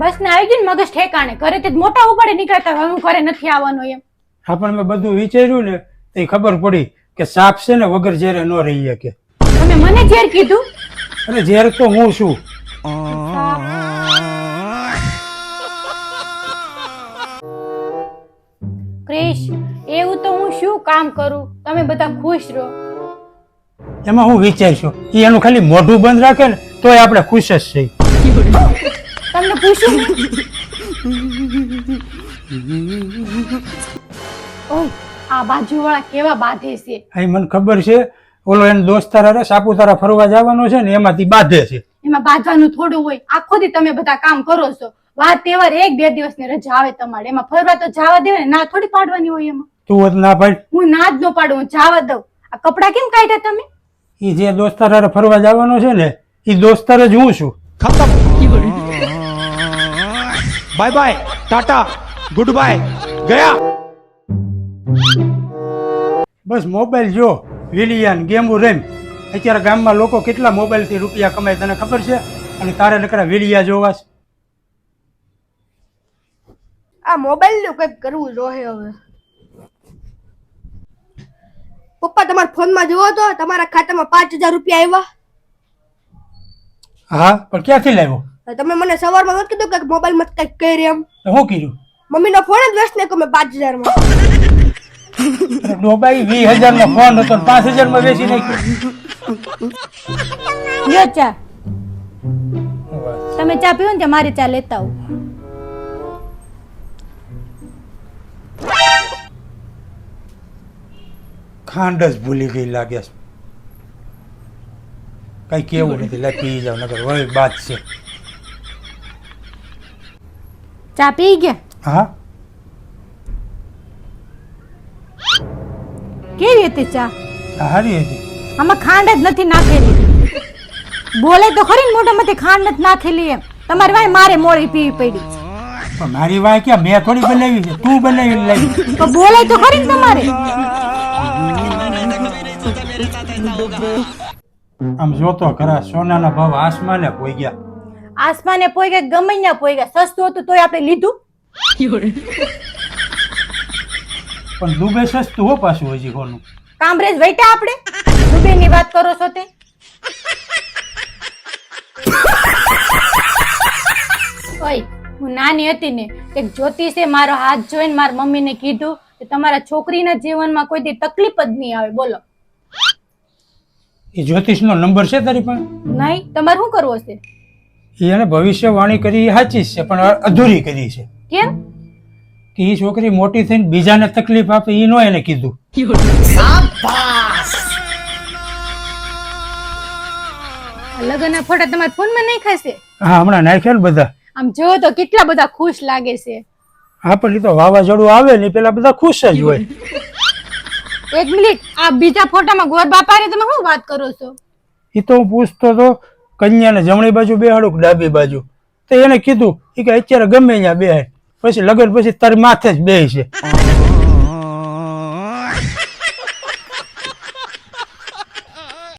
બસ ને આવી ગયું ને મગજ ઠેકાણે. ઘરે તે મોટા ઉપાડે નીકળતા હવે હું ઘરે નથી આવવાનો એમ. હા પણ મેં બધું વિચાર્યું ને તો ખબર પડી કે સાપ છે ને વગર ઝેરે ન રહી શકે. તમે મને ઝેર કીધું? અરે ઝેર તો હું છું. ક્રિશ એવું તો હું શું કામ કરું? તમે બધા ખુશ રહો. એમાં હું વિચારશું એનું ખાલી મોઢું બંધ રાખે ને તોય આપણે ખુશ જ છીએ. તમને પૂછું ઓય આ બાજુવાળા કેવા બાધે છે? અહીં મને ખબર છે ઓલો એનો દોસ્તાર અરે સાપુતારા ફરવા જવાનો છે ને એમાંથી બાધે છે. એમાં બાંધવાનું થોડું હોય. આખો દી તમે બધા કામ કરો છો. વાત તહેવાર એક બે દિવસની રજા આવે તમારે. એમાં ફરવા તો જવા દે ને ના થોડી પાડવાની હોય એમાં. તું ના પાડ. હું ના જ ન પાડું હું જવા દઉં. આ કપડા કેમ કાઢ્યા તમે? એ જે દોસ્તાર ફરવા જવાનો છે ને એ દોસ્તાર જ હું છું. ખતમ. Bye bye tata good bye ગયા. બસ મોબાઈલ જો વિલિયન ગેમો રેમ. અત્યારે ગામમાં લોકો કેટલા મોબાઈલથી રૂપિયા કમાય તને ખબર છે? અને તારે નકરા વિલિયા જોવાસ આ મોબાઈલનું કંઈક કરવું જોઈએ હવે. પપ્પા તમારા ફોનમાં જોવો તો તમારા ખાતામાં પાંચ હજાર રૂપિયા આવ્યા. હા પણ ક્યાંથી લાવ્યો? તમે મને સવારમાં નથી કીધું કે મોબાઈલમાં કંઈક કરી એમ? તો શું કર્યું મમ્મીનો ફોન જ વેસ્ટ ને મેં પાંચ હજારમાં. અરે ડોબાઈ વીસ હજાર નો ફોન હતો પાંચ હજારમાં વેચી નાખ્યો. લ્યો ચા. તમે ચા પીવો ને ત્યાં મારી ચા લેતા આવો. ખાંડ જ ભૂલી ગઈ લાગે છે. કઈ કેવું નથી લે પી જાવ નકર વળી બાદ છે. ચા પી ગયા? હા. કેવી હતી ચા? સારી હતી. આમાં ખાંડ જ નથી નાખેલી. બોલે તો ખરી ને મોઢામાંથી ખાંડ નથી નાખેલી એમ. તમારી વાય મારે મોડી પીવી પડી. પણ મારી વાય ક્યાં? મેં થોડી બનાવી છે. તું બનાવી લાવી. તો બોલે તો ખરી ને તમારે. આમ જોતો ખરા સોનાના ભાવ આસમાને પોઈ ગયા. આસમાને પોઈ ગયા ગમે પોઈ ગયા સસ્તું હતું તોય આપણે લીધું. પણ દુબે સસ્તું હો પાછું હજી કોનું કામરેજ વૈટા આપણે? દુબઈની વાત કરો છો તે? ઓય હું નાની હતી ને એક જ્યોતિષે મારો હાથ જોઈને મારી મમ્મીને કીધું કે તમારા છોકરીના જીવનમાં કોઈ દી તકલીફ જ નહીં આવે બોલો. એ જ્યોતિષનો નંબર છે તારી પાસે? નહીં તમારે શું કરવું હશે? એને ભવિષ્યવાણી કરી એ સાચી જ છે પણ અધૂરી કરી છે. કેમ? કે એ છોકરી મોટી થઈને બીજાને તકલીફ આપે એ નો એને કીધું. આ લગ્નના ફોટા તમારા ફોનમાં નહીં ખાશે હા હમણાં નાખ્યા ને બધા. આમ જો તો કેટલા બધા ખુશ લાગે છે. હા પણ એ તો વાવાઝોડું આવે ને પેલા બધા ખુશ જ હોય. એક મિનિટ આ બીજા ફોટામાં ગોર બાપાની તમે શું વાત કરો છો? એ તો હું પૂછતો તો કન્યાને જમણી બાજુ બેહાડું કે ડાબી બાજુ. તો એને કીધું કે અત્યારે ગમે ત્યાં બેહાય પછી લગ્ન પછી તારી માથે જ બે છે.